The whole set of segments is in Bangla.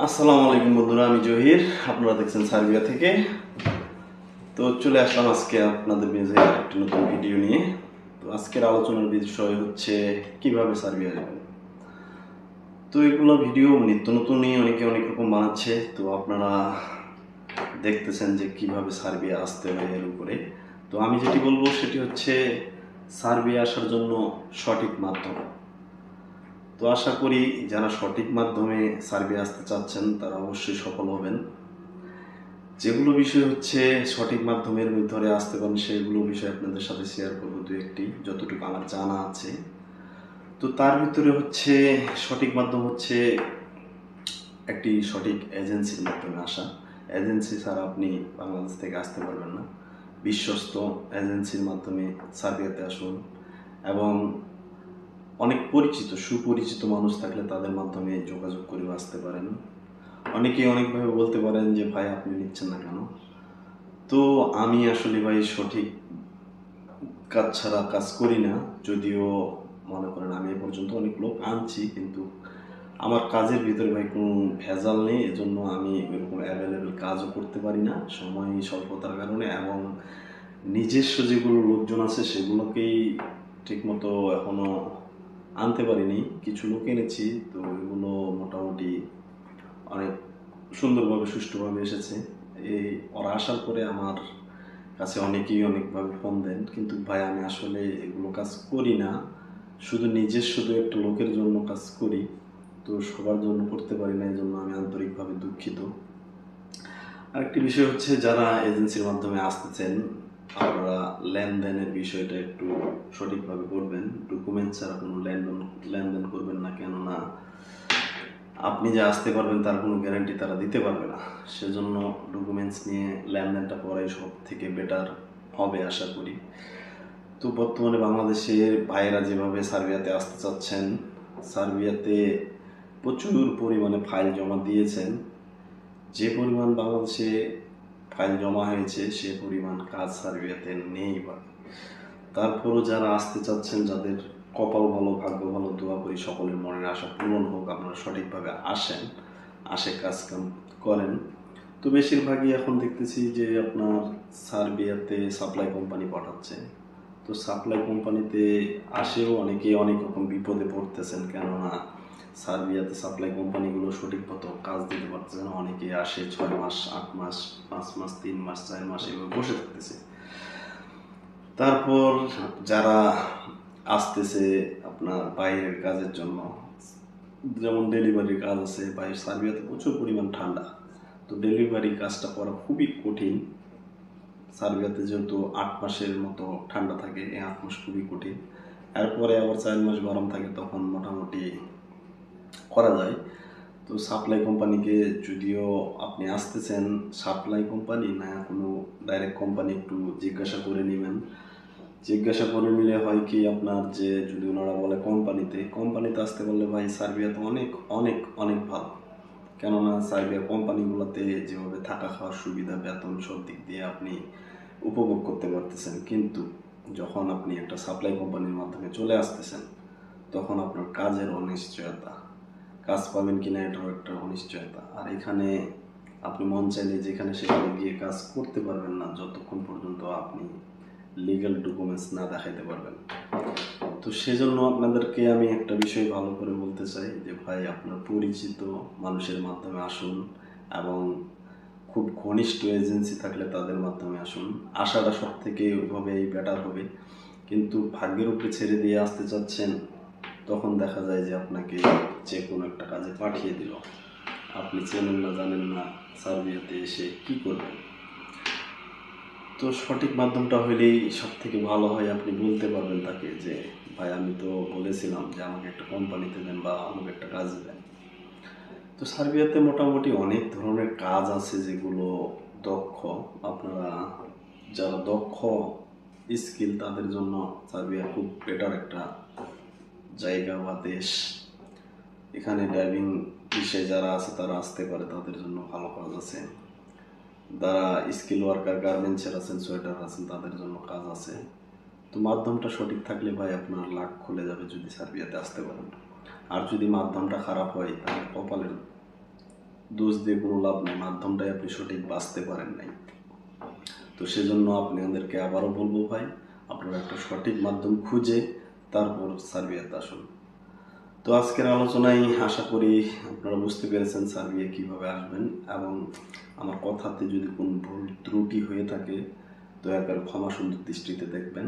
আসসালামু আলাইকুম বন্ধুরা, আমি জহির। আপনারা দেখছেন সার্বিয়া থেকে। তো চলে আসলাম আজকে আপনাদের মেঝে একটি নতুন ভিডিও নিয়ে। তো আজকের আলোচনার বিষয় হচ্ছে, কীভাবে সার্বিয়া যাবেন? তো এগুলো ভিডিও নিত্য নতুনই অনেকে অনেক রকম বানাচ্ছে। তো আপনারা দেখতেছেন যে কীভাবে সার্বিয়া আসতে হয় এর উপরে। তো আমি যেটি বলব, সেটি হচ্ছে, সার্বিয়া আসার জন্য সঠিক মাধ্যম। তো আশা করি যারা সঠিক মাধ্যমে সার্ভে আসতে চাচ্ছেন, তারা অবশ্যই সফল হবেন। যেগুলো বিষয় হচ্ছে সঠিক মাধ্যমের ভিতরে আসতে পারেন, সেগুলো বিষয় আপনাদের সাথে শেয়ার করব দু একটি, যতটুকু আমার জানা আছে। তো তার ভিতরে হচ্ছে সঠিক মাধ্যম হচ্ছে একটি সঠিক এজেন্সির মাধ্যমে আসা। এজেন্সি ছাড়া আপনি বাংলাদেশ থেকে আসতে পারবেন না। বিশ্বস্ত এজেন্সির মাধ্যমে সার্বিয়াতে আসুন এবং অনেক পরিচিত, সুপরিচিত মানুষ থাকলে তাদের মাধ্যমে যোগাযোগ করে আসতে পারেন। অনেকেই অনেকভাবে বলতে পারেন যে, ভাই, আপনি নিচ্ছেন না কেন? তো আমি আসলে ভাই সঠিক কাজ ছাড়া কাজ করি না। যদিও মনে করেন আমি এ পর্যন্ত অনেক লোক আনছি, কিন্তু আমার কাজের ভিতরে ভাই কোনো ভেজাল নেই। এজন্য আমি এরকম অ্যাভেলেবেল কাজও করতে পারি না সময় স্বল্পতার কারণে এবং নিজস্ব যেগুলো লোকজন আছে সেগুলোকেই ঠিকমতো এখনও আনতে পারিনি। কিছু লোক এনেছি, তো এগুলো মোটামুটি অনেক সুন্দরভাবে, সুষ্ঠুভাবে এসেছে। এই ওরা আসার পরে আমার কাছে অনেকেই অনেকভাবে ফোন দেন, কিন্তু ভাই, আমি আসলে এগুলো কাজ করি না। শুধু নিজের, শুধু একটা লোকের জন্য কাজ করি। তো সবার জন্য করতে পারি না এই জন্য আমি আন্তরিকভাবে দুঃখিত। আরেকটি বিষয় হচ্ছে, যারা এজেন্সির মাধ্যমে আসতেছেন আপনারা লেনদেনের বিষয়টা একটু সঠিকভাবে করবেন। ডকুমেন্ট ছাড়া কোনো লেনদেন লেনদেন করবেন না, কেননা আপনি যে আসতে পারবেন তার কোনো গ্যারান্টি তারা দিতে পারবে না। সেজন্য ডকুমেন্টস নিয়ে লেনদেনটা করাই সব থেকে বেটার হবে আশা করি। তো বর্তমানে বাংলাদেশের ভাইয়েরা যেভাবে সার্বিয়াতে আসতে চাচ্ছেন, সার্বিয়াতে প্রচুর পরিমাণে ফাইল জমা দিয়েছেন। যে পরিমাণ বাংলাদেশে ফাইল জমা হয়েছে, সে পরিমাণ কাজ সার্বিয়াতে নেই বা। তারপরও যারা আসতে চাচ্ছেন, যাদের কপাল ভালো, ভাগ্য ভালো, দোয়া করি সকলের মনের আশা পূরণ হোক, আপনারা সঠিকভাবে আসেন, আসে কাজ কাম করেন। তো বেশিরভাগই এখন দেখতেছি যে আপনার সার্বিয়াতে সাপ্লাই কোম্পানি পাঠাচ্ছে। তো সাপ্লাই কোম্পানিতে আসেও অনেকে অনেক রকম বিপদে পড়তেছেন, কেননা সার্বিয়াতে সাপ্লাই কোম্পানিগুলো সঠিক মতো কাজ দিতে পারতেছে না। অনেকে আসে ছয় মাস, আট মাস, পাঁচ মাস, তিন মাস, চার মাস এভাবে বসে থাকতেছে। তারপর যারা আসতেছে আপনার বাইরের কাজের জন্য, যেমন ডেলিভারির কাজ আছে, বাইরে সার্বিয়াতে প্রচুর পরিমাণ ঠান্ডা। তো ডেলিভারি কাজটা করা খুবই কঠিন। সার্বিয়াতে যেহেতু আট মাসের মতো ঠান্ডা থাকে, এই আট মাস খুবই কঠিন। এরপরে আবার চার মাস গরম থাকে, তখন মোটামুটি করা যায়। তো সাপ্লাই কোম্পানিকে যদিও আপনি আসতেছেন সাপ্লাই কোম্পানি না, কোনো ডাইরেক্ট কোম্পানি একটু জিজ্ঞাসা করে নেবেন। জিজ্ঞাসা করে নিলে হয় কি আপনার যে যদি ওনারা বলে কোম্পানিতে কোম্পানিতে আসতে বললে ভাই সার্বিয়া তো অনেক অনেক অনেক ভালো। কেননা সার্বিয়া কোম্পানিগুলোতে যেভাবে থাকা খাওয়ার সুবিধা, বেতন সব দিক দিয়ে আপনি উপভোগ করতে পারতেছেন। কিন্তু যখন আপনি একটা সাপ্লাই কোম্পানির মাধ্যমে চলে আসতেছেন, তখন আপনার কাজের অনিশ্চয়তা। কাজ পাবেন কিনা এটাও একটা অনিশ্চয়তা। আর এখানে আপনি মন চাইলে যেখানে সেখানে গিয়ে কাজ করতে পারবেন না, যতক্ষণ পর্যন্ত আপনি লিগ্যাল ডকুমেন্টস না দেখাইতে পারবেন। তো সেজন্য আপনাদেরকে আমি একটা বিষয় ভালো করে বলতে চাই যে, ভাই, আপনার পরিচিত মানুষের মাধ্যমে আসুন এবং খুব ঘনিষ্ঠ এজেন্সি থাকলে তাদের মাধ্যমে আসুন। আশাটা সব থেকে ওইভাবেই বেটার হবে। কিন্তু ভাগ্যের উপরে ছেড়ে দিয়ে আসতে চাচ্ছেন, তখন দেখা যায় যে আপনাকে যে কোনো একটা কাজে পাঠিয়ে দিল। আপনি চেনেন না, জানেন না, সার্বিয়াতে এসে কি করবেন? তো সঠিক মাধ্যমটা হলেই সব থেকে ভালো হয় আপনি বলতে পারবেন তাকে যে, ভাই, আমি তো বলেছিলাম যে আমাকে একটা কোম্পানিতে দেন বা আমাকে একটা কাজ দেন। তো সার্বিয়াতে মোটামুটি অনেক ধরনের কাজ আছে যেগুলো দক্ষ, আপনারা যারা দক্ষ স্কিল তাদের জন্য সার্বিয়া খুব বেটার একটা জায়গা বা দেশ। এখানে ড্রাইভিং বিষয়ে যারা আছে, তারা আসতে পারে, তাদের জন্য ভালো কাজ আছে। যারা স্কিল ওয়ার্কার গার্মেন্টসের আছেন, সোয়েটার আছেন, তাদের জন্য কাজ আছে। তো মাধ্যমটা সঠিক থাকলে ভাই আপনার লাখ খুলে যাবে যদি সার্বিয়াতে আসতে পারেন। আর যদি মাধ্যমটা খারাপ হয়, তাহলে কপালের দোষ দিয়ে কোনো লাভ নেই, মাধ্যমটাই আপনি সঠিক বাঁচতে পারেন নাই। তো সেজন্য আপনি আপনাদেরকে আবারও বলব ভাই, আপনারা একটা সঠিক মাধ্যম খুঁজে, তারপর সার্বিয়াতে আসুন। তো আজকের আলোচনায় আশা করি আপনারা বুঝতে পেরেছেন সার্বিয়া কীভাবে আসবেন এবং আমার কথাতে যদি কোনো ভুল ত্রুটি হয়ে থাকে, দয়া করে ক্ষমা সুন্দর দৃষ্টিতে দেখবেন।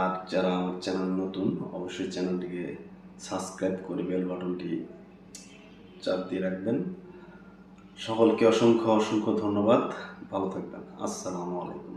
আর যারা আমার চ্যানেল নতুন, অবশ্যই চ্যানেলটিকে সাবস্ক্রাইব করে বেল বাটনটি চাপ দিয়ে রাখবেন। সকলকে অসংখ্য অসংখ্য ধন্যবাদ। ভালো থাকবেন। আসসালামু আলাইকুম।